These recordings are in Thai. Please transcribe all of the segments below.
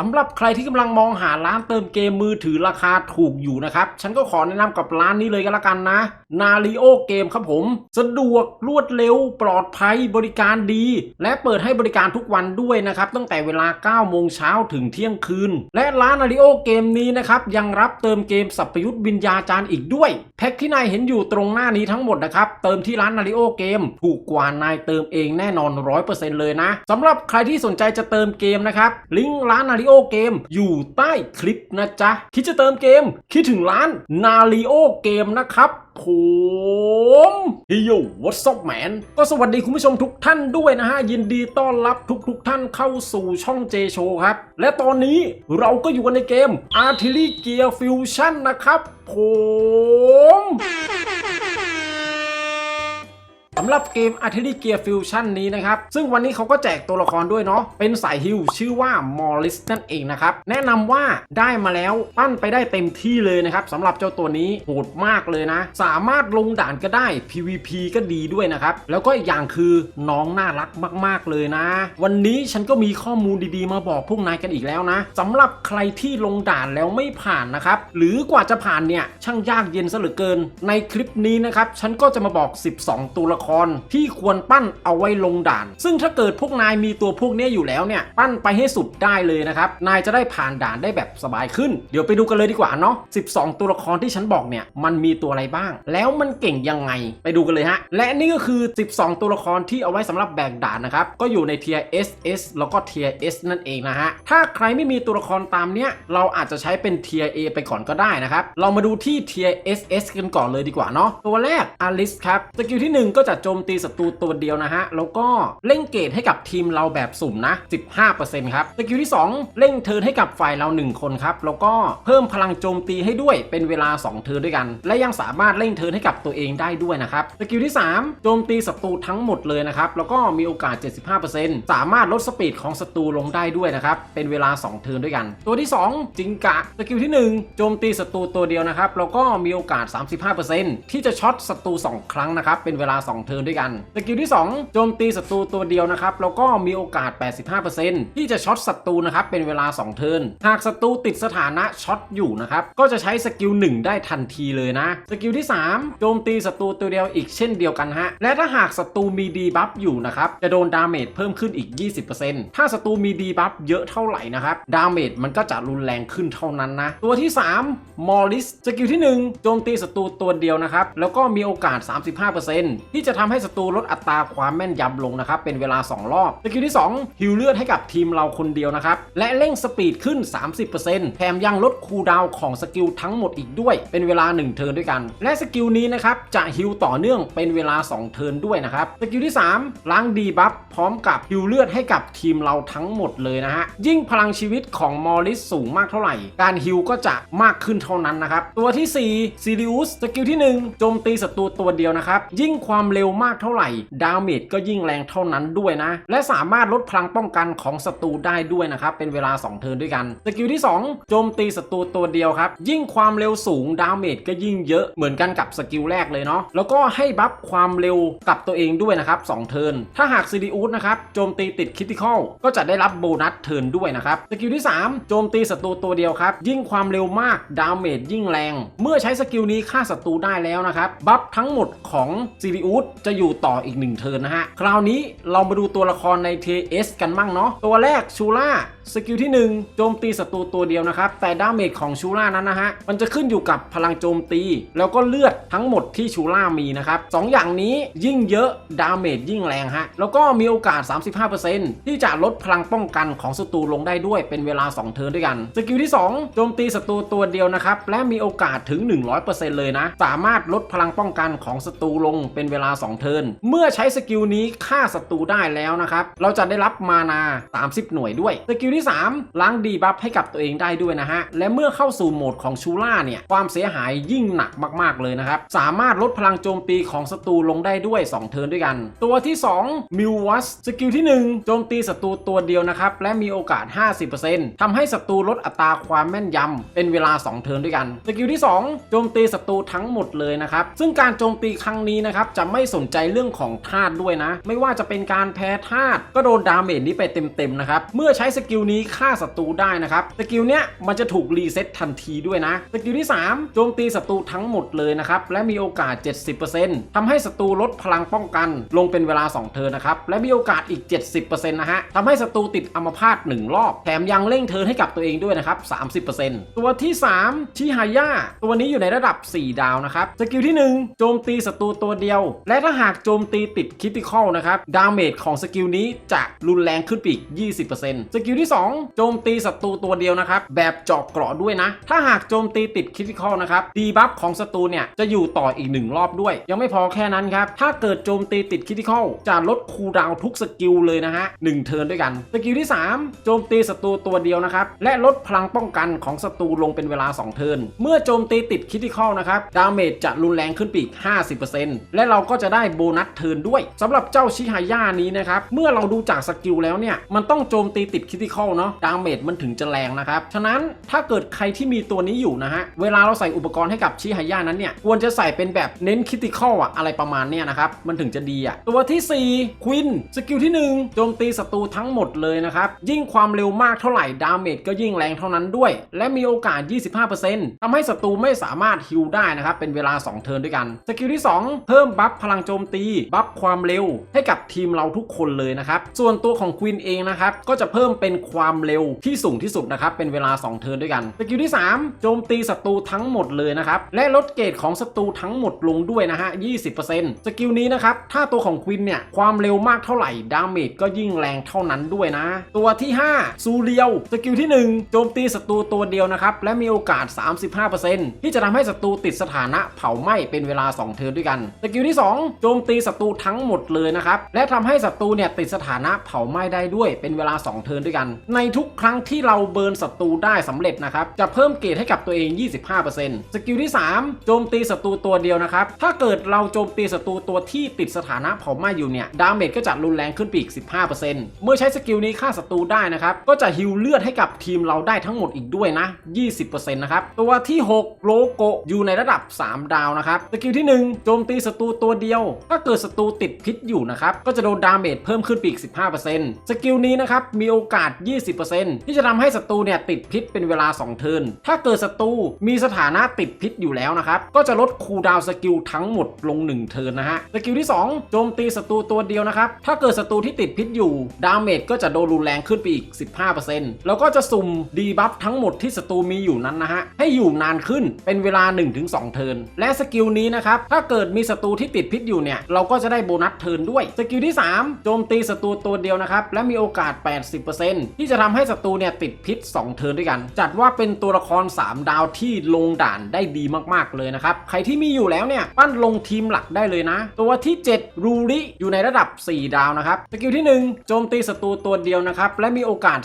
สำหรับใครที่กำลังมองหาร้านเติมเกมมือถือราคาถูกอยู่นะครับ ฉันก็ขอแนะนำกับร้านนี้เลยก็แล้วกันนะ นาริโอเกมครับผม สะดวกรวดเร็ว ปลอดภัยบริการดี และเปิดให้บริการทุกวันด้วยนะครับ ตั้งแต่เวลา 9 โมงเช้าถึงเที่ยงคืน และร้านนาริโอเกมนี้นะครับ ยังรับเติมเกมสัพพยุทธ์วิญญาจารย์อีกด้วย แพ็คที่นายเห็นอยู่ตรงหน้านี้ทั้งหมดนะครับเติมที่ร้านนาริโอเกมถูกกว่านายเติมเองแน่นอน 100%เลยนะสำหรับใครที่สนใจจะเติมเกมนะครับลิงก์ร้านนาริโอเกมอยู่ใต้คลิปนะจ๊ะ คิดจะเติมเกม คิดถึงร้านนาริโอเกมนะครับผมฮ้ยโย what's up man ก็สวัสดีคุณผู้ชมทุกท่านด้วยนะฮะ ยินดีต้อนรับทุกๆทท่านเข้าสู่ช่อง J Show ครับ และตอนนี้เราก็อยู่กันในเกม Artillery Gear Fusion นะครับผม สำหรับเกม Artillery Gear Fusion นี้นะครับ ซึ่งวันนี้เขาก็แจกตัวละครด้วยเนาะ เป็นสายฮิลชื่อว่ามอริสนั่นเองนะครับ แนะนำว่าได้มาแล้วปั้นไปได้เต็มที่เลยนะครับสำหรับเจ้าตัวนี้โหดมากเลยนะ สามารถลงด่านก็ได้ PVP ก็ดีด้วยนะครับ แล้วก็อีกอย่างคือน้องน่ารักมากๆเลยนะ วันนี้ฉันก็มีข้อมูลดีๆ มาบอกพวกนายกันอีกแล้วนะสำหรับใครที่ลงด่านแล้วไม่ผ่านนะครับหรือกว่าจะผ่านเนี่ยช่างยากเย็นซะเหลือเกิน ในคลิปนี้นะครับฉันก็จะมาบอก 12 ตัวละครที่ควรปั้นเอาไว้ลงด่าน ซึ่งถ้าเกิดพวกนายมีตัวพวกนี้อยู่แล้วเนี่ย ปั้นไปให้สุดได้เลยนะครับ นายจะได้ผ่านด่านได้แบบสบายขึ้น เดี๋ยวไปดูกันเลยดีกว่าเนาะ 12 ตัวละครที่ฉันบอกเนี่ย มันมีตัวอะไรบ้าง แล้วมันเก่งยังไง ไปดูกันเลยฮะ และนี่ก็คือ 12 ตัวละครที่เอาไว้สำหรับแบกด่านนะครับ ก็อยู่ในเทีย SS แล้วก็เทีย S นั่นเองนะฮะ ถ้าใครไม่มีตัวละครตามเนี้ย เราอาจจะใช้เป็นเทีย A ไปก่อนก็ได้นะครับ เรามาดูที่เทีย SS กันก่อนเลยดีกว่าเนาะ ตัวแรกอลิสครับ สกิลที่ 1 ก็จะโจมตีศัตรูตัวเดียวนะฮะ แล้วก็เร่งเกรดให้กับทีมเราแบบสุ่มนะ 15%ครับสกิลที่ 2 เร่งเทิร์นให้กับฝ่ายเรา 1 คนครับ แล้วก็เพิ่มพลังโจมตีให้ด้วยเป็นเวลา 2 เทิร์นด้วยกัน และยังสามารถเร่งเทิร์นให้กับตัวเองได้ด้วยนะครับสกิลที่ 3 โจมตีศัตรูทั้งหมดเลยนะครับแล้วก็มีโอกาส 75%สามารถลดสปีดของศัตรูลงได้ด้วยนะครับเป็นเวลา 2 เทิร์นด้วยกัน ตัวที่ 2 จิงกะสกิลที่ 1 โจมตีศัตรูตัวเดียวนะครับแล้วก็มีโอกาส 35%ที่จะช็อตศัตรู2 ครั้งนะครับเป็นเวลา 2เทิร์นด้วยกัน สกิลที่ 2 โจมตีศัตรูตัวเดียวนะครับ แล้วก็มีโอกาส 85%ที่จะช็อตศัตรูนะครับ เป็นเวลา 2 เทิร์น หากศัตรูติดสถานะช็อตอยู่นะครับ ก็จะใช้สกิล 1 ได้ทันทีเลยนะ สกิลที่ 3 โจมตีศัตรูตัวเดียวอีกเช่นเดียวกันฮะ และถ้าหากศัตรูมีดีบัฟอยู่นะครับ จะโดนดาเมจเพิ่มขึ้นอีก 20%ถ้าศัตรูมีดีบัฟเยอะเท่าไหร่นะครับ ดาเมจมันก็จะรุนแรงขึ้นเท่านั้นนะ ตัวที่ 3มอริส สกิลที่ 1 โจมตีศัตรูตัวเดียวนะครับ แล้วก็มีโอกาส 35%ที่จะทำให้ศัตรูลดอัตราความแม่นยำลงนะครับเป็นเวลา 2 รอบสกิลที่ 2 ฮิวเลือดให้กับทีมเราคนเดียวนะครับและเร่งสปีดขึ้น 30%แถมยังลดคูลดาวของสกิลทั้งหมดอีกด้วย เป็นเวลา 1 เทิร์นด้วยกัน และสกิลนี้นะครับจะฮิวต่อเนื่องเป็นเวลา 2 เทิร์นด้วยนะครับสกิลที่ 3 ล้างดีบัฟพร้อมกับฮิวเลือดให้กับทีมเราทั้งหมดเลยนะฮะยิ่งพลังชีวิตของมอริสสูงมากเท่าไหร่ การฮิวก็จะมากขึ้นเท่านั้นนะครับตัวที่4ซีริอุสสกิลที่1โจมตีศัตรูตัวเดียวนะครับยิ่งความเร็วมากเท่าไหร่ ดาเมจก็ยิ่งแรงเท่านั้นด้วยนะ และสามารถลดพลังป้องกันของศัตรูได้ด้วยนะครับ เป็นเวลา 2 เทิร์นด้วยกัน สกิลที่ 2 โจมตีศัตรูตัวเดียวครับ ยิ่งความเร็วสูงดาเมจก็ยิ่งเยอะเหมือนกันกับสกิลแรกเลยเนาะแล้วก็ให้บัฟความเร็วกับตัวเองด้วยนะครับ2เทิร์นถ้าหากซีดีอูสนะครับโจมตีติดคิติคอลก็จะได้รับโบนัสเทิร์นด้วยนะครับสกิลที่ 3 โจมตีศัตรูตัวเดียวครับ ยิ่งความเร็วมากดาเมจยิ่งแรง เมื่อใช้สกิลนี้ฆ่าศัตรูได้แล้วนะครับ บัฟทั้งหมดของซีดีอูสจะอยู่ต่ออีกหนึ่งเทิร์นนะฮะ คราวนี้เรามาดูตัวละครใน TS กันมั่งเนาะ ตัวแรกชูล่า สกิลที่ 1 โจมตีศัตรูตัวเดียวนะครับ แต่ดาเมจของชูล่านั้นนะฮะ มันจะขึ้นอยู่กับพลังโจมตี แล้วก็เลือดทั้งหมดที่ชูล่ามีนะครับสองอย่างนี้ยิ่งเยอะดาเมจยิ่งแรงฮะ แล้วก็มีโอกาส 35%ที่จะลดพลังป้องกันของศัตรูลงได้ด้วยเป็นเวลา 2 เทิร์นด้วยกัน สกิลที่ 2 โจมตีศัตรูตัวเดียวนะครับ และมีโอกาสถึง 100%เลยนะ สามารถลดพลังป้องกันของศัตรูลงเป็นเวลา 2 เทิร์น เมื่อใช้สกิลนี้ฆ่าศัตรูได้แล้วนะครับ เราจะได้รับมานา 30 หน่วยด้วย สกิลที่ที่ 3 ล้างดีบัฟให้กับตัวเองได้ด้วยนะฮะ และเมื่อเข้าสู่โหมดของชูล่าเนี่ย ความเสียหายยิ่งหนักมาก ๆ เลยนะครับ สามารถลดพลังโจมตีของศัตรูลงได้ด้วย 2 เทิร์นด้วยกัน ตัวที่ 2 มิววัสสกิลที่ 1 โจมตีศัตรูตัวเดียวนะครับ และมีโอกาส 50%ทำให้ศัตรูลดอัตราความแม่นยำเป็นเวลา 2 เทิร์นด้วยกัน สกิลที่ 2 โจมตีศัตรูทั้งหมดเลยนะครับ ซึ่งการโจมตีครั้งนี้นะครับจะไม่สนใจเรื่องของธาตุด้วยนะ ไม่ว่าจะเป็นการแพ้ธาตุก็โดนดาเมจนี้ไปเต็มๆนะครับ เมื่อใช้สกิลนี้ฆ่าศัตรูได้นะครับสกิลเนี้ยมันจะถูกรีเซ็ตทันทีด้วยนะสกิลที่ 3 โจมตีศัตรูทั้งหมดเลยนะครับและมีโอกาส 70%ทำให้ศัตรูลดพลังป้องกัน ลงเป็นเวลา 2 เทิร์นนะครับและมีโอกาสอีก 70%นะฮะทำให้ศัตรูติดอัมพาต1รอบ แถมยังเร่งเทิร์นให้กับตัวเองด้วยนะครับ30%ตัวที่ 3 ชิฮายาตัวนี้อยู่ในระดับ 4 ดาวนะครับสกิลที่ 1 โจมตีศัตรูตัวเดียว และถ้าหากโจมตีติดคิติคอลนะครับดาเมจของสกิลนี้จะรุนแรงขึ้นไปอีก 20%สกิลที่2 โจมตีศัตรูตัวเดียวนะครับ แบบเจาะเกราะด้วยนะ ถ้าหากโจมตีติดคิติคอลนะครับ ดีบัฟของศัตรูเนี่ย จะอยู่ต่ออีก 1 รอบด้วย ยังไม่พอแค่นั้นครับ ถ้าเกิดโจมตีติดคิติคอลจะลดคูลดาวทุกสกิลเลยนะฮะ1เทิร์นด้วยกัน สกิลที่ 3 โจมตีศัตรูตัวเดียวนะครับ และลดพลังป้องกันของศัตรูลงเป็นเวลา 2 เทิร์น เมื่อโจมตีติดคิติคอลนะครับดาเมจจะรุนแรงขึ้นไปอีก 50%และเราก็จะได้โบนัสเทิร์นด้วยสำหรับเจ้าชิฮาย่านี้นะครับ เมื่อเราดูจากสกิลแล้วเนี่ย มันต้องโจมตีติดคิติคอลเนาะดาเมจมันถึงจะแรงนะครับ ฉะนั้นถ้าเกิดใครที่มีตัวนี้อยู่นะฮะ เวลาเราใส่อุปกรณ์ให้กับชิฮายานั้นเนี่ย ควรจะใส่เป็นแบบเน้นคิติคอลอะอะไรประมาณเนี้ยนะครับ มันถึงจะดีอะตัวที่ 4 ควินสกิลที่ 1 โจมตีศัตรูทั้งหมดเลยนะครับ ยิ่งความเร็วมากเท่าไหร่ดาเมจก็ยิ่งแรงเท่านั้นด้วย และมีโอกาส 25%ทำให้ศัตรูไม่สามารถฮิลได้นะครับ เป็นเวลา 2 เทิร์นด้วยกัน สกิลที่ 2 เพิ่มบัฟพลังโจมตี บัฟความเร็วให้กับทีมเราทุกคนเลยนะครับ ส่วนตัวของควินเองนะครับ ก็จะเพิ่มเป็นความเร็วที่สูงที่สุดนะครับ เป็นเวลา 2 เทิร์นด้วยกันสกิลที่ 3 โจมตีศัตรูทั้งหมดเลยนะครับ และลดเกรดของศัตรูทั้งหมดลงด้วยนะฮะ 20%สกิลนี้นะครับ ถ้าตัวของควินเนี่ย ความเร็วมากเท่าไหร่ ดาเมจก็ยิ่งแรงเท่านั้นด้วยนะ ตัวที่ 5 ซูเรียว สกิลที่ 1 โจมตีศัตรูตัวเดียวนะครับ และมีโอกาส 35%ที่จะทำให้ศัตรูติดสถานะเผาไหม้เป็นเวลา 2 เทิร์นด้วยกันสกิลที่ 2 โจมตีศัตรูทั้งหมดเลยนะครับและทำให้ศัตรูเนี่ยติดสถานะเผาไหม้ได้ด้วยเป็นเวลา 2 เทิร์นด้วยกันในทุกครั้งที่เราเบิร์นศัตรูได้สำเร็จนะครับ จะเพิ่มเกรดให้กับตัวเอง 25%สกิลที่ 3 โจมตีศัตรูตัวเดียวนะครับ ถ้าเกิดเราโจมตีศัตรูตัวที่ติดสถานะเผาไหม้อยู่เนี่ย ดาเมจก็จะรุนแรงขึ้นไปอีก 15%เมื่อใช้สกิลนี้ฆ่าศัตรูได้นะครับ ก็จะฮิลเลือดให้กับทีมเราได้ทั้งหมดอีกด้วยนะ 20%นะครับ ตัวที่ 6 โลโกอยู่ในระดับ 3 ดาวนะครับ สกิลที่ 1 โจมตีศัตรูตัวเดียว ถ้าเกิดศัตรูติดพิษอยู่นะครับ ก็จะโดนดาเมจเพิ่มขึ้นไปอีก 15%สกิลนี้นะครับ มีโอกาส20%ที่จะทำให้ศัตรูเนี่ยติดพิษเป็นเวลา 2 เทิร์น ถ้าเกิดศัตรูมีสถานะติดพิษอยู่แล้วนะครับ ก็จะลดคูลดาวน์สกิลทั้งหมดลง 1 เทิร์นนะฮะ สกิลที่ 2 โจมตีศัตรูตัวเดียวนะครับ ถ้าเกิดศัตรูที่ติดพิษอยู่ ดาเมจก็จะโดนรุนแรงขึ้นไปอีก 15%แล้วก็จะสุ่มดีบัฟทั้งหมดที่ศัตรูมีอยู่นั้นนะฮะ ให้อยู่นานขึ้นเป็นเวลา 1-2 เทิร์น และสกิลนี้นะครับ ถ้าเกิดมีศัตรูที่ติดพิษอยู่เนี่ย เราก็จะได้โบนัสเทิร์นด้วย สกิลที่ 3 โจมตีศัตรูตัวเดียวนะครับ และมีโอกาส 80%ที่จะทำให้ศัตรูเนี่ยติดพิษ 2 เทิร์นด้วยกัน จัดว่าเป็นตัวละคร 3 ดาวที่ลงด่านได้ดีมากๆเลยนะครับ ใครที่มีอยู่แล้วเนี่ยปั้นลงทีมหลักได้เลยนะ ตัวที่ 7 รูริอยู่ในระดับ 4 ดาวนะครับสกิลที่ 1 โจมตีศัตรูตัวเดียวนะครับและมีโอกาส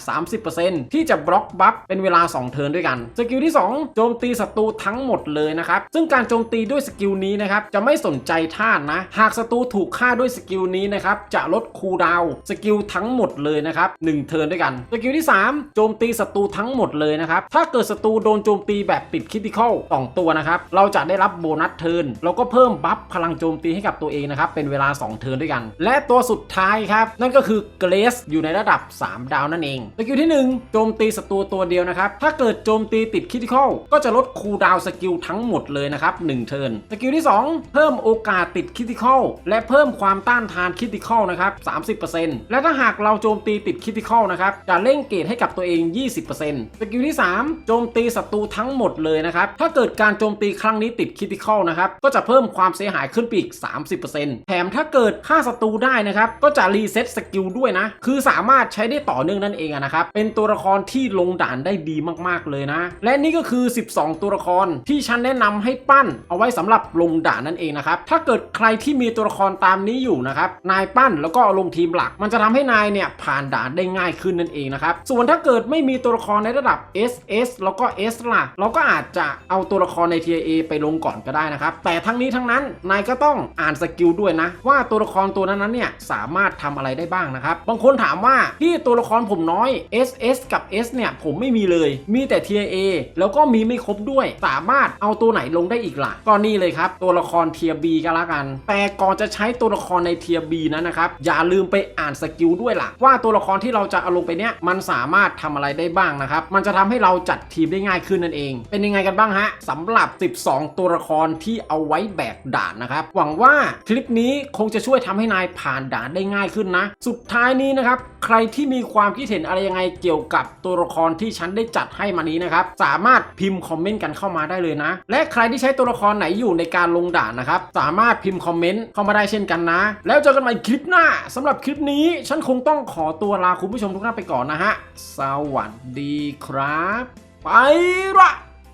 30%ที่จะบล็อกบัฟเป็นเวลา 2 เทิร์นด้วยกันสกิลที่ 2 โจมตีศัตรูทั้งหมดเลยนะครับซึ่งการโจมตีด้วยสกิลนี้นะครับจะไม่สนใจท่าตุนะ หากศัตรูถูกฆ่าด้วยสกิลนี้นะครับจะลดคูลดาวสกิลทั้งหมดเลยนะครับ1เทิร์นด้วยกันสกิลที่ 3 โจมตีศัตรูทั้งหมดเลยนะครับ ถ้าเกิดศัตรูโดนโจมตีแบบติดคิติคอลสองตัวนะครับ เราจะได้รับโบนัสเทิร์นแล้วก็เพิ่มบัฟพลังโจมตีให้กับตัวเองนะครับ เป็นเวลา 2 เทิร์นด้วยกัน และตัวสุดท้ายครับ นั่นก็คือเกรสอยู่ในระดับ 3 ดาวนั่นเองสกิลที่ 1 โจมตีศัตรูตัวเดียวนะครับ ถ้าเกิดโจมตีติดคิติคอลก็จะลดคูลดาวสกิลทั้งหมดเลยนะครับ1เทิร์นสกิลที่ 2 เพิ่มโอกาสติดคิติคอลและเพิ่มความต้านทานคิติคอลนะครับ30%และถ้าหากเราโจมตีติดคิติคอลนะครับจะเร่งเกรดให้กับตัวเอง 20%สกิลที่ 3 โจมตีศัตรูทั้งหมดเลยนะครับ ถ้าเกิดการโจมตีครั้งนี้ติดคิติคอลนะครับ ก็จะเพิ่มความเสียหายขึ้นไปอีก 30%แถมถ้าเกิดฆ่าศัตรูได้นะครับ ก็จะรีเซ็ตสกิลด้วยนะ คือสามารถใช้ได้ต่อเนื่องนั่นเองนะครับ เป็นตัวละครที่ลงด่านได้ดีมากๆเลยนะ และนี่ก็คือ 12 ตัวละครที่ฉันแนะนำให้ปั้น เอาไว้สำหรับลงด่านนั่นเองนะครับ ถ้าเกิดใครที่มีตัวละครตามนี้อยู่นะครับ นายปั้นแล้วก็เอาลงทีมหลัก มันจะทำให้นายเนี่ยผ่านด่านได้ง่ายขึ้นนั่นเองนะครับ ส่วนถ้าเกิดไม่มีตัวละครในระดับ SS แล้วก็ S ล่ะ เราก็อาจจะเอาตัวละครใน TIA ไปลงก่อนก็ได้นะครับ แต่ทั้งนี้ทั้งนั้นนายก็ต้องอ่านสกิลด้วยนะ ว่าตัวละครตัวนั้นๆเนี่ยสามารถทำอะไรได้บ้างนะครับ บางคนถามว่าพี่ตัวละครผมน้อย SS กับ S เนี่ยผมไม่มีเลย มีแต่ TIA แล้วก็มีไม่ครบด้วย สามารถเอาตัวไหนลงได้อีกล่ะก็นี่เลยครับ ตัวละคร Tier B ก็แล้วกัน แต่ก่อนจะใช้ตัวละครใน Tier B นั้นนะครับอย่าลืมไปอ่านสกิลด้วยล่ะ ว่าตัวละครที่เราจะเอาลงไปนี้ยมันสามารถทำอะไรได้บ้างนะครับ มันจะทำให้เราจัดทีมได้ง่ายขึ้นนั่นเอง เป็นยังไงกันบ้างฮะสำหรับ 12 ตัวละครที่เอาไว้แบกด่านนะครับ หวังว่าคลิปนี้คงจะช่วยทำให้นายผ่านด่านได้ง่ายขึ้นนะ สุดท้ายนี้นะครับ ใครที่มีความคิดเห็นอะไรยังไงเกี่ยวกับตัวละครที่ฉันได้จัดให้มานี้นะครับ สามารถพิมพ์คอมเมนต์กันเข้ามาได้เลยนะ และใครที่ใช้ตัวละครไหนอยู่ในการลงด่านนะครับ สามารถพิมพ์คอมเมนต์เข้ามาได้เช่นกันนะ แล้วเจอกันใหม่คลิปหน้าสำหรับคลิปนี้ฉันคงต้องขอตัวลาคุณผู้ชมทุกท่านไปก่อนนะฮะ สวัสดีครับ ไปละ